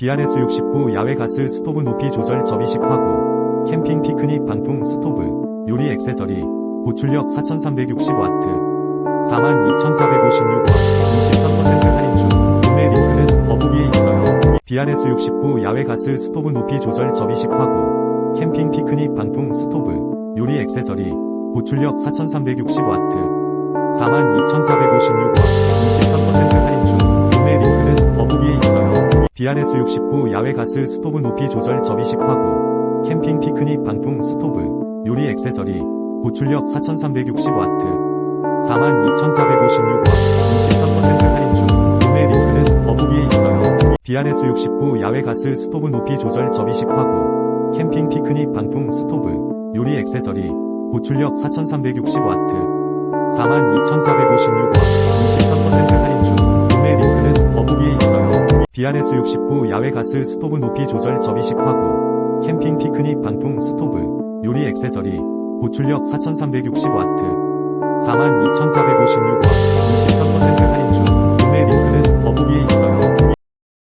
BRS69 야외 가스 스토브 높이 조절 접이식 화구, 캠핑 피크닉 방풍 스토브, 요리 액세서리, 고출력 4360W, 42,456원, 23% 할인 중, 구매 링크는 더보기에 있어요. BRS69 야외 가스 스토브 높이 조절 접이식 화구, 캠핑 피크닉 방풍 스토브, 요리 액세서리, 고출력 4360W, 42,456원, 있어요. BRS69 야외 가스 스토브 높이 조절 접이식 화구, 캠핑 피크닉 방풍 스토브, 요리 액세서리, 고출력 4360W, 42,456원, 23% 할인 중, 구매 링크는 더보기에 있어요. BRS69 야외 가스 스토브 높이 조절 접이식 화구, 캠핑 피크닉 방풍 스토브, 요리 액세서리, 고출력 4360W, 42,456원, 23% 있어요. BRS69 야외 가스 스토브 높이 조절 접이식 화구, 캠핑 피크닉 방풍 스토브, 요리 액세서리, 고출력 4360W, 42,456원, 23%